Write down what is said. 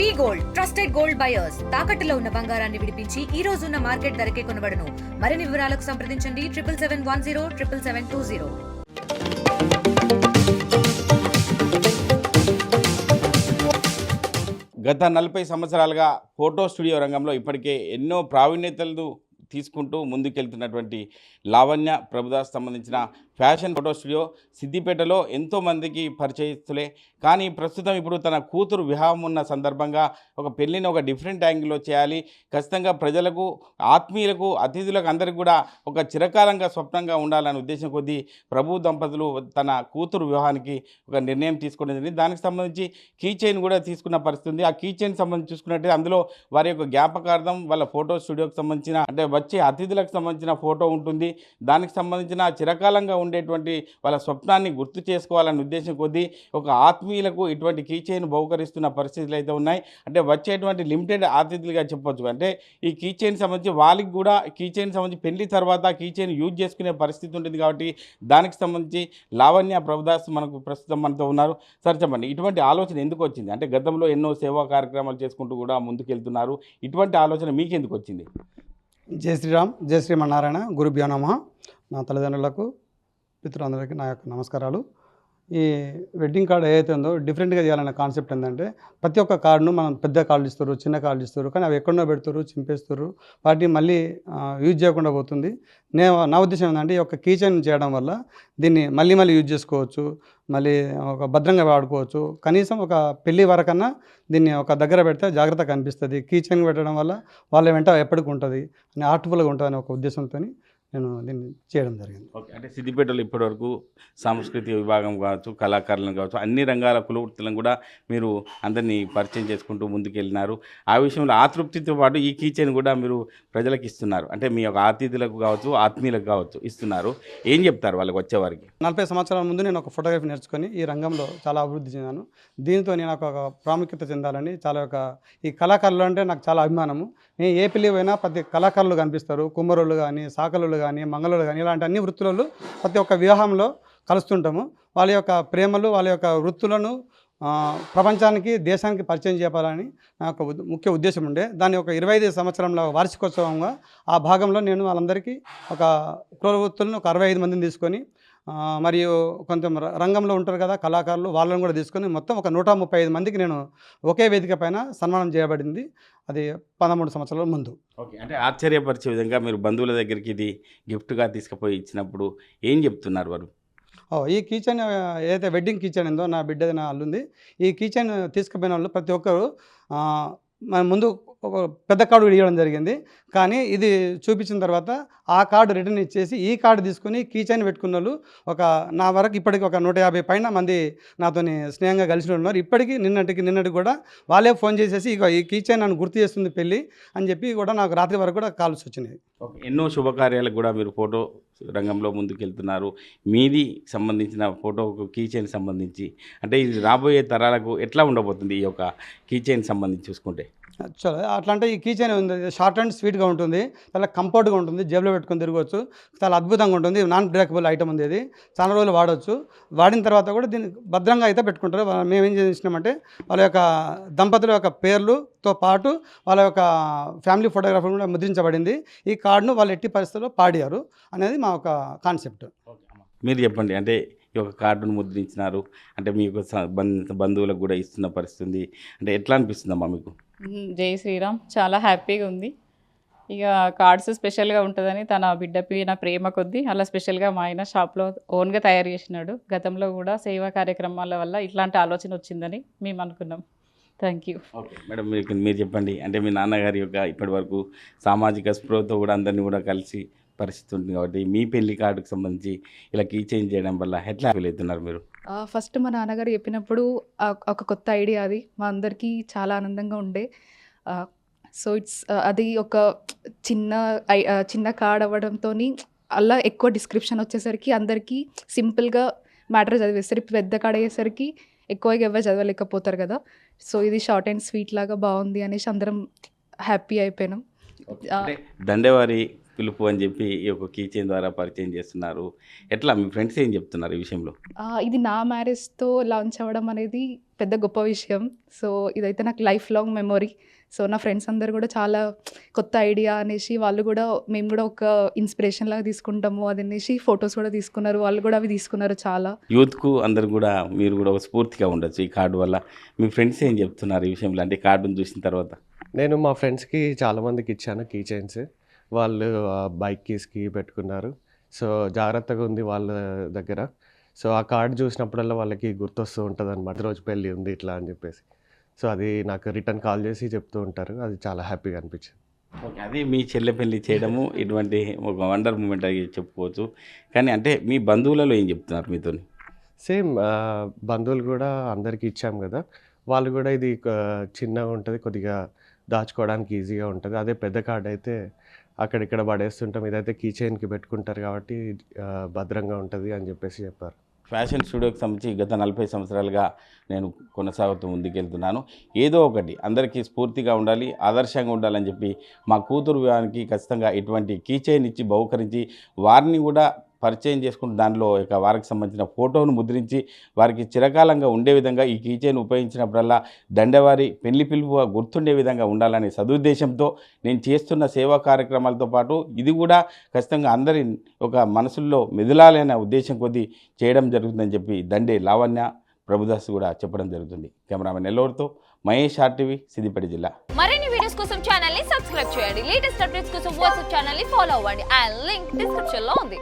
V gold trusted gold buyers. తాకట్టులో ఉన్న బంగారాన్ని విడిపించి ఈ రోజు ఉన్న మార్కెట్ ధరకే కొనబడను. మరిన్ని వివరాలకు సంప్రదించండి triple seven one zero triple seven two zero. గత నలభై సంవత్సరాలుగా ఫోటో స్టూడియో రంగంలో ఇప్పటికే ఎన్నో ప్రావీణ్యతలు తీసుకుంటూ ముందుకెళ్తున్నటువంటి లావణ్య ప్రభుదాస్ సంబంధించిన ఫ్యాషన్ ఫోటో స్టూడియో సిద్దిపేటలో ఎంతోమందికి పరిచయిస్తులే. కానీ ప్రస్తుతం ఇప్పుడు తన కూతురు వివాహం ఉన్న సందర్భంగా ఒక పెళ్ళిని ఒక డిఫరెంట్ యాంగిల్లో చేయాలి. ఖచ్చితంగా ప్రజలకు ఆత్మీయులకు అతిథులకు అందరికీ కూడా ఒక చిరకాలంగా స్వప్నంగా ఉండాలనే ఉద్దేశం కొద్దీ ప్రభు దంపతులు తన కూతురు వివాహానికి ఒక నిర్ణయం తీసుకోవడం జరిగింది. దానికి సంబంధించి కీ చైన్ కూడా తీసుకున్న పరిస్థితి ఉంది. ఆ కీ చైన్ సంబంధించి చూసుకున్నట్టే అందులో వారి యొక్క జ్ఞాపకార్థం వాళ్ళ ఫోటో స్టూడియోకి సంబంధించిన అంటే వచ్చే అతిథులకు సంబంధించిన ఫోటో ఉంటుంది. దానికి సంబంధించిన చిరకాలంగా ఉండేటువంటి వాళ్ళ స్వప్నాన్ని గుర్తు చేసుకోవాలనే ఉద్దేశం కొద్దీ ఒక ఆత్మీయులకు ఇటువంటి కీచైన్ బహుకరిస్తున్న పరిస్థితులు అయితే ఉన్నాయి. అంటే వచ్చేటువంటి లిమిటెడ్ అతిథులుగా చెప్పొచ్చు. అంటే ఈ కీచైన్ సంబంధించి వాళ్ళకి కూడా కీచైన్ సంబంధించి పెళ్ళి తర్వాత కీచైన్ యూజ్ చేసుకునే పరిస్థితి ఉంటుంది కాబట్టి దానికి సంబంధించి లావణ్య ప్రభుదాస్ మనకు ప్రస్తుతం మనతో ఉన్నారు. సార్ చెప్పండి ఇటువంటి ఆలోచన ఎందుకు వచ్చింది? అంటే గతంలో ఎన్నో సేవా కార్యక్రమాలు చేసుకుంటూ కూడా ముందుకెళ్తున్నారు. ఇటువంటి ఆలోచన మీకు ఎందుకు వచ్చింది? జయ శ్రీరామ్ జయ శ్రీమన్నారాయణ గురుభ్యో నమ. నా తల్లిదండ్రులకు మిత్రులందరికీ నా యొక్క నమస్కారాలు. ఈ వెడ్డింగ్ కార్డు ఏదైతే ఉందో డిఫరెంట్గా చేయాలనే కాన్సెప్ట్ ఏంటంటే ప్రతి ఒక్క కార్డును మనం పెద్ద కార్డులు ఇస్తారు చిన్న కార్డులు ఇస్తారు కానీ అవి ఎక్కడో పెడతారు చింపేస్తారు వాటిని మళ్ళీ యూజ్ చేయకుండా పోతుంది. నే నా ఉద్దేశం ఏంటంటే ఈ యొక్క కీచైన్ చేయడం వల్ల దీన్ని మళ్ళీ మళ్ళీ యూజ్ చేసుకోవచ్చు. మళ్ళీ ఒక భద్రంగా వాడుకోవచ్చు. కనీసం ఒక పెళ్ళి వరకన్నా దీన్ని ఒక దగ్గర పెడితే జాగ్రత్తగా కనిపిస్తుంది. కీచైన్ పెట్టడం వల్ల వాళ్ళ వెంట ఎప్పటికి ఉంటుంది. అని ఆర్ట్ఫుల్గా ఉంటుంది అనే ఒక ఉద్దేశంతో నేను దీన్ని చేయడం జరిగింది. ఓకే. అంటే సిద్దిపేటలో ఇప్పటివరకు సాంస్కృతిక విభాగం కావచ్చు కళాకారులను కావచ్చు అన్ని రంగాల కులవృత్తులను కూడా మీరు అందరినీ పరిచయం చేసుకుంటూ ముందుకెళ్ళినారు. ఆ విషయంలో ఆతృప్తితో పాటు ఈ కీచైన్ కూడా మీరు ప్రజలకు ఇస్తున్నారు. అంటే మీ యొక్క అతిథులకు కావచ్చు ఆత్మీయులకు కావచ్చు ఇస్తున్నారు. ఏం చెప్తారు వాళ్ళకి వచ్చేవారికి నలభై సంవత్సరాల ముందు నేను ఒక ఫోటోగ్రఫీ నేర్చుకొని ఈ రంగంలో చాలా అభివృద్ధి చెందాను. దీంతో నేను ఒక ప్రాముఖ్యత చెందాలని చాలా ఒక ఈ కళాకారులు అంటే నాకు చాలా అభిమానము. నేను ఏ పెళ్ళి పోయినా ప్రతి కళాకారులు కనిపిస్తారు. కుమ్మరోళ్ళు కానీ సాకలు కానీ మంగళులు కానీ ఇలాంటి అన్ని వృత్తులలో ప్రతి ఒక్క వివాహంలో కలుస్తుంటాము. వాళ్ళ యొక్క ప్రేమలు వాళ్ళ యొక్క వృత్తులను ప్రపంచానికి దేశానికి పరిచయం చేయాలని నా యొక్క ముఖ్య ఉద్దేశం ఉండే. దాని ఒక ఇరవై ఐదు సంవత్సరంలో వార్షికోత్సవంగా ఆ భాగంలో నేను వాళ్ళందరికీ ఒక క్రూర వృత్తులను ఒక అరవై ఐదు మందిని తీసుకొని మరియు కొంచెం రంగంలో ఉంటారు కదా కళాకారులు వాళ్ళని కూడా తీసుకొని మొత్తం ఒక నూట ముప్పై ఐదు మందికి నేను ఒకే వేదిక పైన సన్మానం చేయబడింది. అది పదమూడు సంవత్సరాల ముందు. ఓకే. అంటే ఆశ్చర్యపరిచే విధంగా మీరు బంధువుల దగ్గరికి ఇది గిఫ్ట్గా తీసుకుపోయి ఇచ్చినప్పుడు ఏం చెప్తున్నారు వారు? ఓ ఈ కిచెన్ ఏదైతే వెడ్డింగ్ కిచెన్ ఉందో నా బిడ్డది నా అల్లుంది ఈ కిచెన్ తీసుకుపోయిన వాళ్ళు ప్రతి ఒక్కరు మన ముందు ఒక పెద్ద కార్డు ఇవ్వడం జరిగింది. కానీ ఇది చూపించిన తర్వాత ఆ కార్డు రిటర్న్ ఇచ్చేసి ఈ కార్డు తీసుకుని కీచైన్ పెట్టుకున్న వాళ్ళు ఒక నా వరకు ఇప్పటికి ఒక నూట యాభై పైన మంది నాతోని స్నేహంగా కలిసి ఉన్నారు. ఇప్పటికీ నిన్నటికి నిన్నటికి కూడా వాళ్ళే ఫోన్ చేసేసి ఇక ఈ కీచైన్ నన్ను గుర్తు చేస్తుంది పెళ్ళి అని చెప్పి కూడా నాకు రాత్రి వరకు కూడా కాల్స్ వచ్చినాయి. ఎన్నో శుభకార్యాలకు కూడా మీరు ఫోటో రంగంలో ముందుకెళ్తున్నారు. మీది సంబంధించిన ఫోటోకు కీచైన్ సంబంధించి. అంటే ఇది రాబోయే తరాలకు ఎట్లా ఉండబోతుంది ఈ యొక్క కీచైన్ సంబంధించి చూసుకుంటే? చలో అట్లా అంటే ఈ కీచైన్ ఉంది షార్ట్ అండ్ స్వీట్గా ఉంటుంది చాలా కంఫర్ట్గా ఉంటుంది జేబులో పెట్టుకొని తిరగవచ్చు చాలా అద్భుతంగా ఉంటుంది నాన్ బ్రేకబుల్ ఐటమ్ ఉంది ఇది చాలా రోజులు వాడవచ్చు వాడిన తర్వాత కూడా దీన్ని భద్రంగా అయితే పెట్టుకుంటారు మేము ఏం చేసినామంటే వాళ్ళ యొక్క దంపతుల యొక్క పేర్లుతో పాటు వాళ్ళ యొక్క ఫ్యామిలీ ఫోటోగ్రఫీ కూడా ముద్రించబడింది ఈ కార్డును వాళ్ళు ఎట్టి పరిస్థితుల్లో పాడారు అనేది మా ఒక కాన్సెప్ట్. మీరు చెప్పండి అంటే ఈ యొక్క కార్డును ముద్రించినారు. అంటే మీకు బంధువులకు కూడా ఇస్తున్న పరిస్థితి అంటే ఎట్లా అనిపిస్తుందమ్మా మీకు. జై శ్రీరామ్. చాలా హ్యాపీగా ఉంది. ఇక కార్డ్స్ స్పెషల్గా ఉంటుందని తన బిడ్డ పైన ప్రేమ కొద్దీ అలా స్పెషల్గా మా ఆయన షాప్లో ఓన్గా తయారు చేసినాడు. గతంలో కూడా సేవా కార్యక్రమాల వల్ల ఇట్లాంటి ఆలోచన వచ్చిందని మేము అనుకున్నాం. Thank you. ఓకే. మేడం మీరు మీరు చెప్పండి. అంటే మీ నాన్నగారి యొక్క ఇప్పటి వరకు సామాజిక స్పృహతో కూడా అందరినీ కూడా కలిసి పరిస్థితి ఉంటుంది కాబట్టి మీ పెళ్ళి కార్డుకు సంబంధించి ఇలా కీ చేంజ్ చేయడం వల్ల ఎట్లా ఫీల్ అవుతున్నారు మీరు? ఫస్ట్ మా నాన్నగారు చెప్పినప్పుడు ఒక కొత్త ఐడియా అది. మా అందరికీ చాలా ఆనందంగా ఉండే. సో ఇట్స్ అది ఒక చిన్న చిన్న కార్డ్ అవ్వడంతో అలా ఎక్కువ డిస్క్రిప్షన్ వచ్చేసరికి అందరికీ సింపుల్గా మ్యాటర్ చదివేస్తారు. ఇప్పుడు పెద్ద కార్డ్ అయ్యేసరికి ఎక్కువగా ఎవరు చదవలేకపోతారు కదా. సో ఇది షార్ట్ అండ్ స్వీట్ లాగా బాగుంది అనేసి అందరం హ్యాపీ అయిపోయినాం. దండేవారి పిలుపు అని చెప్పి ఈ యొక్క కీ చైన్ ద్వారా పరిచయం చేస్తున్నారు. ఎట్లా మీ ఫ్రెండ్స్ ఏం చెప్తున్నారు ఈ విషయంలో? ఆ, ఇది నా మ్యారేజ్తో లాంచ్ అవ్వడం అనేది పెద్ద గొప్ప విషయం. సో ఇదైతే నాకు లైఫ్ లాంగ్ మెమొరీ. సో నా ఫ్రెండ్స్ అందరు కూడా చాలా కొత్త ఐడియా అనేసి వాళ్ళు కూడా మేము కూడా ఒక ఇన్స్పిరేషన్ లాగా తీసుకుంటాము అది అనేసి ఫొటోస్ కూడా తీసుకున్నారు. వాళ్ళు కూడా అవి తీసుకున్నారు చాలా. యూత్కు అందరు కూడా మీరు కూడా ఒక స్ఫూర్తిగా ఉండొచ్చు ఈ కార్డు వల్ల. మీ ఫ్రెండ్స్ ఏం చెప్తున్నారు ఈ విషయంలో? అంటే ఈ కార్డును చూసిన తర్వాత. నేను మా ఫ్రెండ్స్కి చాలామందికి ఇచ్చాను కీ చైన్స్ వాళ్ళు బైక్ కీస్కి పెట్టుకున్నారు. సో జాగ్రత్తగా ఉంది వాళ్ళ దగ్గర. సో ఆ కార్డ్ చూసినప్పుడల్లా వాళ్ళకి గుర్తొస్తూ ఉంటుంది అనమాట రోజు పెళ్ళి ఉంది ఇట్లా అని చెప్పేసి. సో అది నాకు రిటర్న్ కాల్ చేసి చెప్తూ ఉంటారు. అది చాలా హ్యాపీగా అనిపించింది. ఓకే. అది మీ చెల్లె పెళ్ళి చేయడము ఇటువంటి ఒక వండర్ మూమెంట్ అని చెప్పుకోవచ్చు. కానీ అంటే మీ బంధువులలో ఏం చెప్తున్నారు మీతో సేమ్ బంధువులు కూడా అందరికీ ఇచ్చాం కదా. వాళ్ళు కూడా ఇది చిన్నగా ఉంటుంది కొద్దిగా దాచుకోవడానికి ఈజీగా ఉంటుంది. అదే పెద్ద కార్డ్ అయితే అక్కడిక్కడ పడేస్తుంటాం. ఇదైతే కీ చైన్కి పెట్టుకుంటారు కాబట్టి భద్రంగా ఉంటుంది అని చెప్పేసి చెప్పారు. ఫ్యాషన్ స్టూడియోకి సంబంధించి గత నలభై సంవత్సరాలుగా నేను కొనసాగుతూ ముందుకెళ్తున్నాను. ఏదో ఒకటి అందరికీ స్ఫూర్తిగా ఉండాలి ఆదర్శంగా ఉండాలని చెప్పి మా కూతురు వివాహానికి ఖచ్చితంగా ఇటువంటి కీ చైన్ ఇచ్చి బహుకరించి వారిని కూడా పరిచయం చేసుకుంటూ దానిలో ఇక వారికి సంబంధించిన ఫోటోను ముద్రించి వారికి చిరకాలంగా ఉండే విధంగా ఈ కీచైన్ ఉపయోగించినప్పుడల్లా దండవారి పెళ్ళి పిలుపుగా గుర్తుండే విధంగా ఉండాలనే సదుద్దేశంతో నేను చేస్తున్న సేవా కార్యక్రమాలతో పాటు ఇది కూడా ఖచ్చితంగా అందరి ఒక మనసుల్లో మెదలాలనే ఉద్దేశం కొద్దీ చేయడం జరుగుతుందని చెప్పి దండే లావణ్య ప్రభుదాస్ కూడా చెప్పడం జరుగుతుంది. కెమెరామెన్ ఎల్లూరుతో మహేష్ ఆర్టీవీ సిద్దిపేట జిల్లా. మరిన్ని వీడియోస్ కోసం ఛానల్ని సబ్స్క్రైబ్ చేయండి. లేటెస్ట్ అప్డేట్స్ కోసం వాట్సాప్ ఛానల్ని ఫాలో అవ్వండి. అండ్ లింక్ డిస్క్రిప్షన్లో ఉంది.